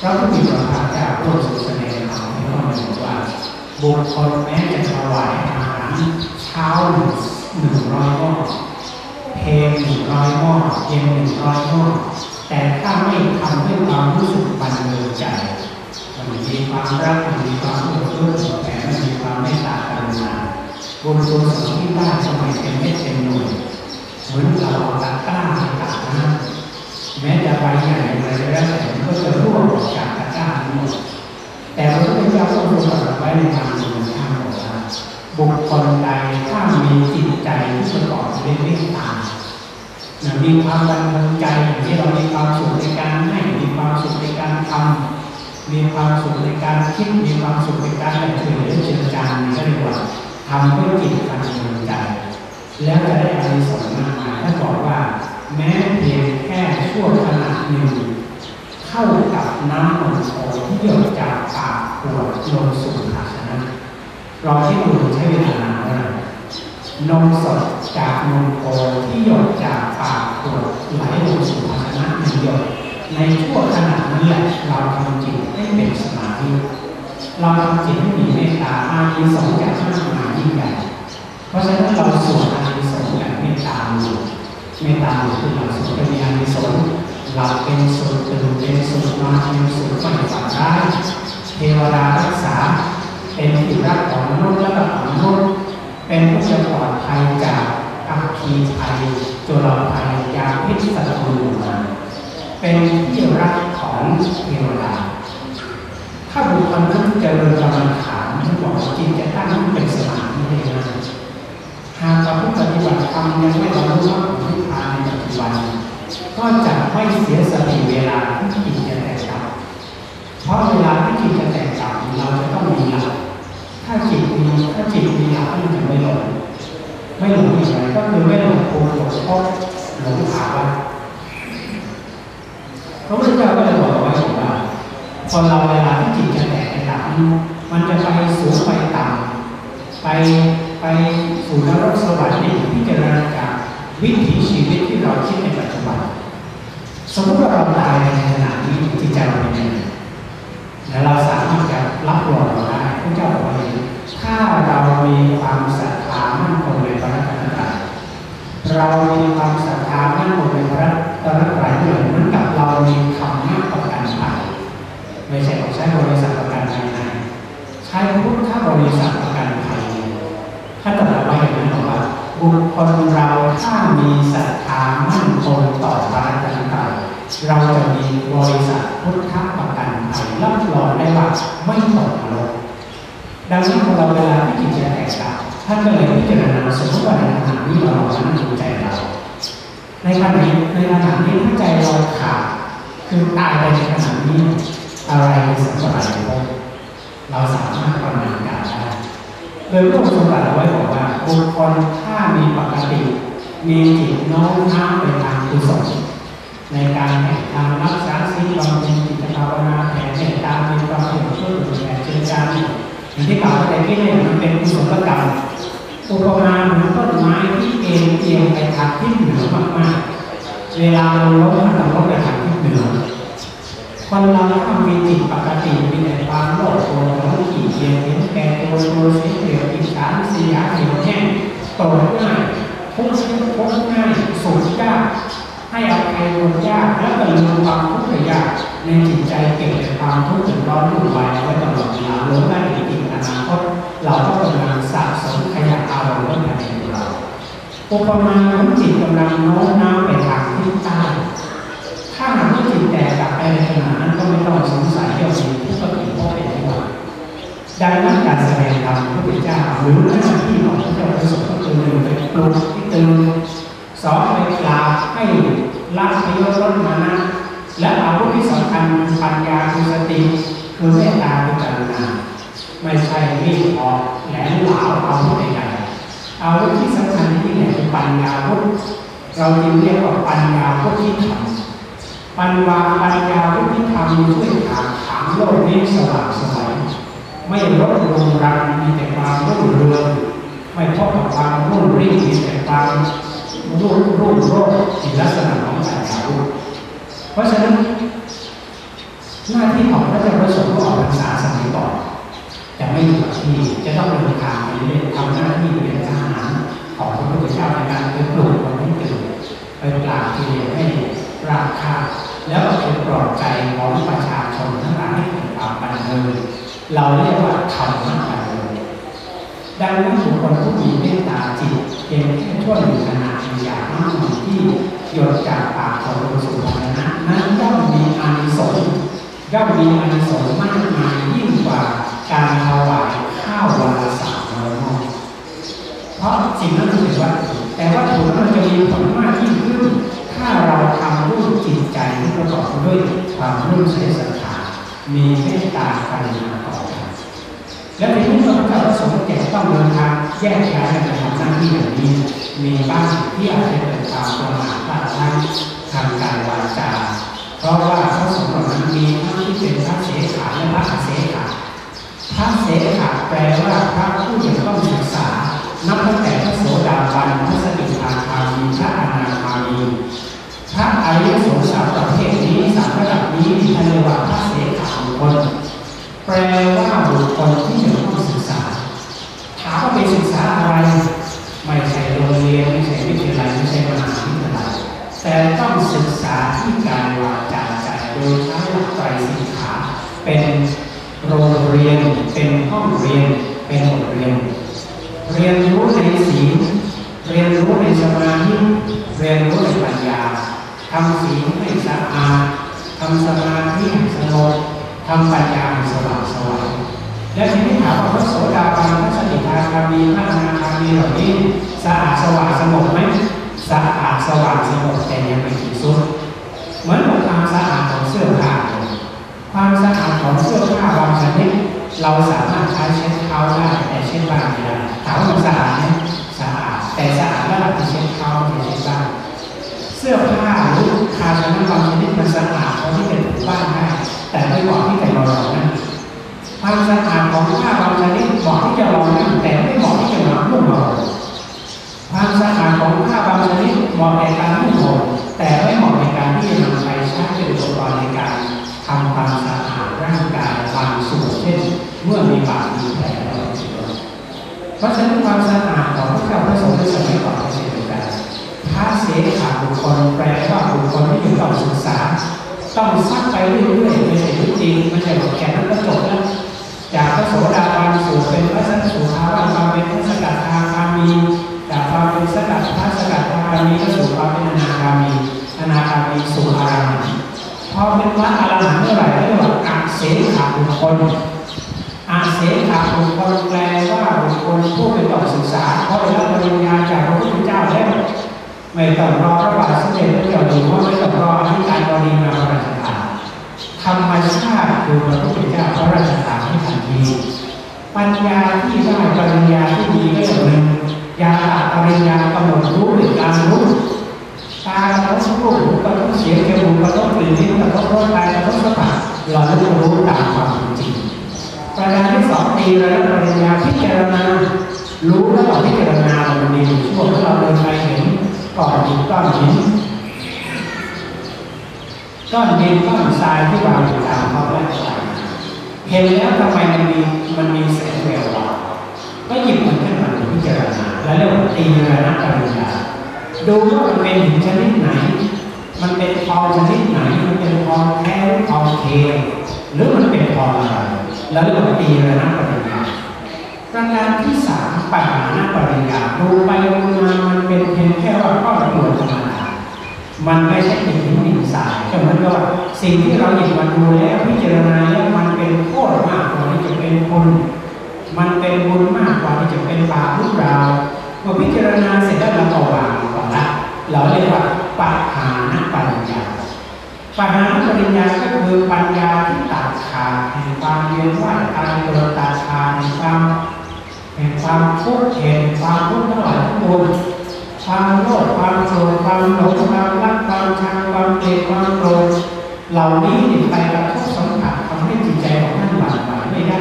พระพุทธเจ้าพูดสุแสดงธรรมให้เราเห็นว่าบุคคลแม้จะถวายอาหารเช้าหนึ่งร้อยหม้อเพลงหนึ่งร้อยหม้อเย็นหนึ่งร้อยหม้อแต่ถ้าไม่ทำด้วยความรู้สึกบันเทิงใจมันมีความรักมันมีความรู้สึกแต่มันมีความไม่ตากรุณาบุญกุศลที่ได้ทำไมเป็นเม็ดเป็นหน่วยเหมือนเราตะกร้าในตากน้ำแม้จะใบใหญ่อะไรแล้วแต่มันก็จะร่วงออกจากตะกร้าหมดแต่พระพุทธเจ้าทรงตรัสไว้ในทางสุนทรบอกว่าบุคคลใดถ้ามีจิตใจที่ประกอบด้วยเมตตามีความบันเทิงใจอย่างที่เรามีความสุขในการให้มีความสุขในการทำมีความสุขในการคิดมีความสุขในการช่วยเหลือเจือจานนี่เรียกว่าทำด้วยจิตบันเทิงใจ แล้วจะได้อานิสงส์มากมายท่านบอกว่าแม้เพียงั่วขณะหนึ่งเข้ากับน้ำมันโอที่หยดจากปากขวดลงสู่ภาชนะเราที่ดูใช้เวลานานเท่าไหร่นมสดจากนมโคที่หยดจากปากขวดไหลลงสู่ภาชนะหนึ่งหยดในชั่วขณะนี้แหละเราทำจิตให้เป็นสมาธิเราทำจิตให้มีเมตตาอานิสงส์จากมากมายยิ่งใหญ่เพราะฉะนั้นเราสวดอานิสงส์แบบเมตตาอยู่ เมตตาคือเราสวดเป็นอานิสงส์หลับเป็นสุขตื่นเป็นสุขนอนเป็นสุขไม่ฝันร้เทวดารักษา เป็นที่รักของมนุษย์และของมนุษย์เป็นผู้จะปลอดภัยจากอัคคีภัยจุลภัยยาพิษศัตรูมาเป็นที่รักของเทวดาถ้าบุคคลนั้นเจริญกรรมฐานที่บอกจิตจะตั้งเป็นส หากเราผู้ปฏิบัติธรรมยังไม่บรรลุมรรคผลนิพพานในปัจจุบันก็จะไม่เสียสติเวลาที่จิตจะแตกดับเพราะเวลาที่จิตจะแตกดับเราจะต้องมีหลักถ้าจิตมีถ้าจิตมีหลักมันจะไม่หลงไม่หลงอย่างไรก็คือไม่หลงโกหกพบหลงขาว่าพระพุทธเจ้าก็เลยบอกไว้ว่าคนเราเวลาที่จิตจะแตกดับมันจะไปสูงไปต่ำไป ไปสู่นรกสวรรค์นี่พิจารณาจากวิถีชีวิตที่เราคิดในปัจจุบัน สมมติว่าเราตายในขณะนี้จิตใจเราเป็นยังไงและเราสามารถจะรับรองเราได้พระเจ้าบอกว่าถ้าเรามีความศรัทธามั่นคงในพระรัตนตรัยเรามีความศรัทธามั่นคงในพระรัตนตรัยเหมือนกับเรามีคำมั่นประกันภัยไม่ใช่ใช้บริษัทประกันภายในใช้พุทธบริษัทประกันภัย ท่านตรัสไว้อย่างนั้นบอกว่าบุคคลเราถ้ามีศรัทธามั่นคงต่อพระรันตรัยเราจะมีบริษัทพุทธประกันภัยรับรองได้ว่าไม่ตกนรกดังนั้นเราเวลาที่จิตใจแตกต่างท่านก็เลยพิจารณาสมมติว่าในขณะนี้เราฉันดูใจเราในขณะนี้ในขณะนี้ถ้าใจเราขาดคือตายไปในขณะนี้อะไรสัมผัสเราเราสามารถประมาณการได้ โดยพระองค์ทรงตรัสไว้บอกว่าบุคคลถ้ามีปกติ มีจิตน้อมน้าวไปทางกุศลในการแห่งการรักษาศีลบำเพ็ญจิตภาวนาแผ่เมตตามีความเพียรช่วยเหลือแผ่เจริญจารอย่างที่กล่าวไปที่นี่มันเป็นกุศลกรรมอุปมาเหมือนต้นไม้ที่เอ็นเอียงไปทางทิศเหนือมากๆ เวลามันล้มมันต้องล้มไปทางทิศเหนือคนเราถ้ามีจิตปกติมีแต่ความโลภโกรธหลงขี้ เกียจเห็นแก่ตัวตัวสีเปรียบอิจฉาเสียเหี่ยวแห้งโกรธง่ายทุกข์ทุกข์ง่ายสุขยากให้อภัยคนยากแล้วก็ลืมความทุกข์ยากในจิตใจเก็บแต่ความทุกข์ถึงร้อนรุ่นวายไว้ตลอดเวลาล้วนได้ในจิตอนาคตเราก็กำลังสะสมขยะอารมณ์ไว้ในใจเราอุปมาเหมือนจิตกำลังโน้มน้าวไปทางทิศใต้ถ้าหากว่าจิตแตกกลับไปในขณะนั้นก็ไม่ต้องสงสัยเรื่องนี้ผู้ปฏิบัติเป็นที่ว่า ดังนั้นการแสดงธรรมพระพุทธเจ้าหรือหน้าที่ของพระเจ้าประสงค์ก็คือหนึ่งไปปลุกที่ตื่นสองไปกลาให้ละพยศลดมานะและอาวุธที่สำคัญปัญญาคือสติคือเมตตาคือกรุณาไม่ใช่รีบออกแหลมหลาวอาวุธใดๆอาวุธที่สำคัญที่ไหนคือปัญญาวุธเราจึงเรียกว่าปัญญาวุธที่ทำปัญญาปัญญาวุธที่ทำช่วยถามถามโลกนี้สว่างสวย ไม่ลดลงรังมีแต่ความรุ่งเรืองไม่พบกับความรุ่งริ่งมีแต่ความรุ่งรุ่งโรจน์ในลักษณะของปัญญาวุเพราะฉะนั้น หน้าที่ของพระเจ้าประสงค์ก็ออกพรรษาสมัยก่อนจะไม่อยู่กับที่จะต้องเดินทางไปเรื่อยทำหน้าที่เป็นทหารของพระพุทธเจ้าในการไปปลุกคนให้ตื่นไปปราบกิเลสให้ราคาแล้วก็เป็นปลอบใจของประชา ดความบันเทิงเราเรียกว่าธรรมะบันเทิงดังนั้นบุคคลผู้มีเมตตาจิตเพียงแค่ช่วยหนึ่งขณะอย่างมากที่หยดจากปากของลงสู่ภายนะนั้นย่อมมีอานิสงส์ย่อมมีอานิสงส์มากมายยิ่งกว่าการถวายข้าววันละสามร้อยหม้อเพราะสิ่งนั้นเป็นวัตถุแต่วัตถุนั้นจะมีผลมากยิ่งขึ้น ถ้าเราทำด้วยจิตใจที่ประกอบด้วยความรุ่มใสศรัทธา มีเมตตาการุณาต่อกันและในที่พระพุทธประสงฆ์แก่ต้องเดินทางแยกย้ายกันทำหน้าที่อย่างนี้ มีบ้างที่อาจจะเกิดความประมาทพลาดพลั้งทางการวาจา เพราะว่าพระสงฆ์เหล่านั้นมีทั้งที่เป็นพระเสขาและพระอเสขาพระเสขาแปลว่าพระผู้ยังต้อง รียนเป็นบทเรียน เรียนรู้ในศีลเรียนรู้ในสมาธิเรียนรู้ในปัญญาทำศีลให้สะอาดทำสมาธิให้สงบทำปัญญาให้สว่างสว่างและทีนี้ถามว่าพระโสดาบันพระสกิทาคามีพระอนาคามีเหล่านี้สะอาดสว่างสงบไหมสะอาดสว่างสงบแต่ยังไม่ถึงสุดเหมือน เราสามารถใช้เช็ดเท้าได้แต่เช็ดบ้านไม่ได้ถามว่ามันสะอาดไหมสะอาดแต่สะอาดระดับที่เช็ดเท้าไม่เช็ดบ้านเสื้อผ้าหรือภาชนะบางชนิดมันสะอาดเพราะที่เป็นบ้านได้แต่ไม่เหมาะที่จะนอนนั่งความสะอาดของผ้าบางช เพราะฉะนั้นความสะอาดของพระเจ้าพระสงฆ์ในสมัยก่อนเป็นเช่นเดียวกันพระเสขาบุคคลแปลว่าบุคคลที่อยู่ต้องศึกษา ต้องซักไปเรื่อยๆไม่ใช่ยุติไม่ใช่บกแค่นั้นก็จบแล้วจากพระโสดาบันสู่เป็นพระสันสุภาวะมาเป็นพระสกัดทาคามีจากความเป็นสกัดพระสกัดทาคามีก็สู่ความเป็นอนาคามีอนาคามีสู่อารามพอเป็นพระอรหันต์เมื่อไหร่เรียกว่าอาเสขาบุคคล เสขาบุคคลแปลว่าบุคคลผู้เป็นต่องศึกษาเพราะได้รับปริญญาจากพระพุทธเจ้าแล้วไม่ต้องรอพระบาทสมเด็จพระเจ้าอยู่หัวไม่ต้องรออธิการบดีมาพระราชทานธรรมชาติคือพระพุทธเจ้าพระราชทานให้ทันทีปัญญาที่ได้ปริญญาที่ดีก็อย่างหนึ่งยาปริญญากำหนดรู้หรือการรู้ตากระทบรูปกระทบเสียงจมูกกระทบกลิ่นลิ้นกระทบรสกายกระทบสัมผัสเราจะรู้ตามความจริงประการที่ส องตีระดับปริญญาพิจารณา รู้แล้วเราพิจารณาเราดีช่วงที่เราเดินไปเห็นก้อนหินก้อนหินก้อนดินก้อนทรายที่วางอยู่ตามท้องร่างกายเห็นแล้วทำไมมันมีมันมีแสงแวววาวก็หยิบมันขึ้นมาพิจารณาแล้วเรียกว่าตีระดับปริญญาดูว่ามันเป็นหินชนิดไหน มันเป็นทองชนิดไหน มันเป็นทองแท้หรือทองเคหรือมันเป็นทองอะไร แล้วเรียกว่าตีระนาปริญญาประการที่สามปัญหาหน้าปริญญาดูไปดูมามันเป็นเพียงแค่ว่าก้อนกรวดธรรมดามันไม่ใช่เป็นหินดินทรายก็เหมือนกับว่าสิ่งที่เราหยิบมาดูแล้วพิจารณาแล้วมันเป็นโทษมากกว่าที่จะเป็นคุณมันเป็นบุญมากกว่าที่จะเป็นบาปหรือเปล่าเมื่อพิจารณาเสร็จแล้วเราก็วางก่อนละเราเรียกว่าปัญหาหน้าปริญญาปัญหาปริญญาก็ คือปัญญาที่ตัดขาดแห่งความเวียนว่าตายเกิดตัดขาดแห่งความแห่งความทุกข์แห่งความทุกข์ทั้งหลายทั้งมวลความโลภความโกรธความหลงความรักความชังความเกลียดความโกรธเหล่านี้ไปกระทบสัมผัสทำให้จิตใจของท่านหวั่นไหวไม่ได้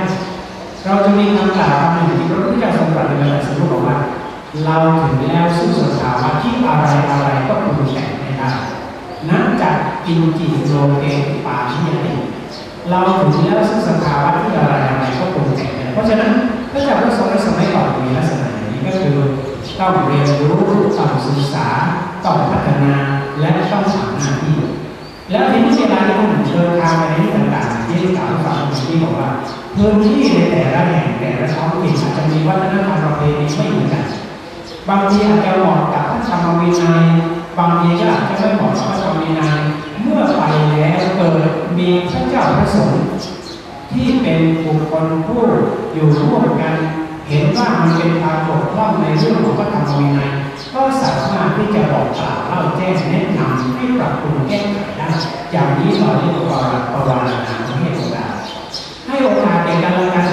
เราจะมีคำกล่าวคำหนึ่งที่พระพุทธเจ้าทรงตรัสในเวลาสรุปบอกว่า เราถึงแล้วซึ่งสภาวะที่อะไรอะไรก็ปรุงแต่งไม่ได้นักจัดกินจิตโลเก ปาชิยติเราถึงแล้วซึ่งสภาวะที่อะไรอะไรก็ปรุงแต่งกันเพราะฉะนั้นพระเจ้าพระสงฆ์ในสมัยก่อนมีลักษณะอย่างนี้ก็คือต้องเรียนรู้ต้องศึกษาต้องพัฒนาและต้องทำหน้าที่แล้วทีนี้เวลาที่ท่านเดินทางไปในที่ต่างๆที่กล่าวให้ฟังเมื่บอกว่าพื้นที่ในแต่ละแห่งแต่ละท้องถิ่นอาจจะมีวัฒนธรรมประเพณีไม่เหมือนกันบางทีอาจจะเหมาะกับพระธรรมวินัยบางทีก็อาจจะไม่เหมาะกับพระธรรมวินัย เมื่อไปแล้วเกิดมีพระเจ้าพระสงฆ์ที่เป็นบุคคลผู้อยู่ร่วมกัน เห็นว่ามันเป็นความบกพร่องในเรื่องของพระธรรมวินัยก็สามารถที่จะบอกกล่าวเล่าแจ้งแนะนำให้ปรับปรุงแก้ไขได้อย่างนี้ตอนนี้ตัวปวารณาให้โอกาสให้โอกาสแก่กันและกัน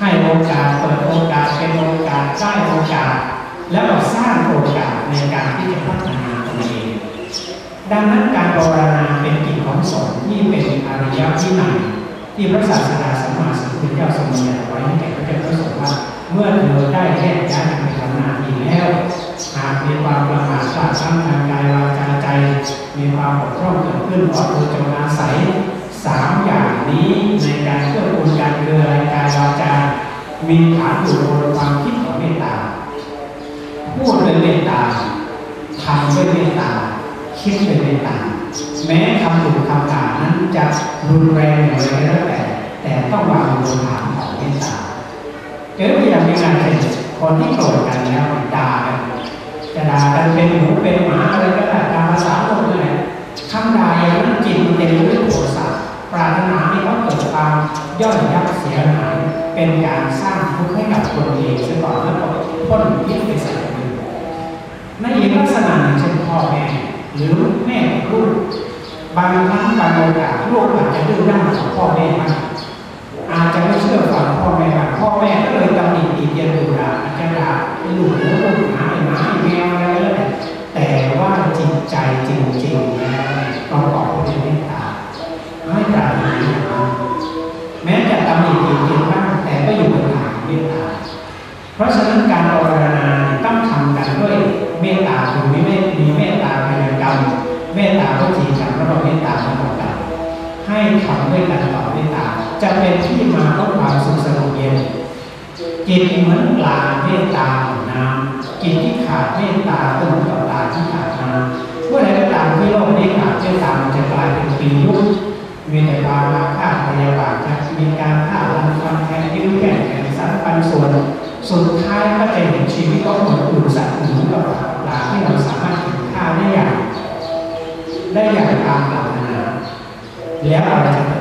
ให้โอกาสเปิดโอกาสเป็นโอกาสได้โอกาส แล้วก็สร้างโอกาสในการที่จะพัฒนาน ดังนั้นการภาวนาเป็นกิจของสงฆ์ที่เป็นอริยวินัยที่พระศาสดาสัมมาสัมพุทธเจ้าทรงบัญญัติไว้ให้แก่พระเจ้าพระสงฆ์ว่าเมื่อเธอได้แยกย้ายไปทำงานดีแล้วหากมีความประมาทพลาดพลั้งทางกายวาจาใจ มีความบกพร่องเกิดขึ้นก็เธอจงอาศัยสามอย่างนี้ในการเพื่อคุณการเดินรายกายวาจา มีฐานอยู่บนความคิดของเมตตาพูดเป็นเมตตาทำด้วยเมตตา คิดเป็นเมตตาแม้คำถูกคำด่านั้นจะรุนแรงอย่างไรก็แล้วแต่แต่ต้องวางบนฐานของเมตตาเกิดอย่างนี้การเป็นคนที่โกรธกันแล้วด่ากันจะด่ากันเป็นหมูเป็นหมาอะไรก็ได้ตามภาษาโลกนั่นแหละคำด่าอย่างนั้นจิตมันเต็มไปด้วยโทสะปรารถนาที่เขาเกิดความย่อยยับเสียหายเป็นการสร้างทุกข์ให้กับคนเองซะก่อนแล้วก็พ้นพิษไปใส่คนอื่นในอีกลักษณะหนึ่งเช่นพ่อแม่ หรือแม่ลูกบางครั้งบางโอกาสลูกอาจจะดื้อด้านของพ่อแม่มากอาจจะไม่เชื่อฟังพ่อแม่บางพ่อแม่ก็เลยตำหนิตีเตียนดูด่าอาจจะด่าไอ้ลูกหรือลูก จิตเหมือนปลาเมตตาหนน้ำจิตที่ขาดเมตตาก็เหมือนกับปลาที่ขาดน้ำเมื่อใดก็ตามที่โลกนี้ขาดเมตตามันจะกลายเป็นปียุคมีแต่ความอาฆาพยาบาทจะมีการฆ่าลันฟันแทงยิ้วแก่แข่งสารปันส่วนสุดท้ายก็จะเห็นชีวิตก็เหมือนอื่นสัตว์อื่นกับปลาที่เราสามารถกินข้าได้อย่างได้อย่างตามปรารถนาแล้วอะไรจะ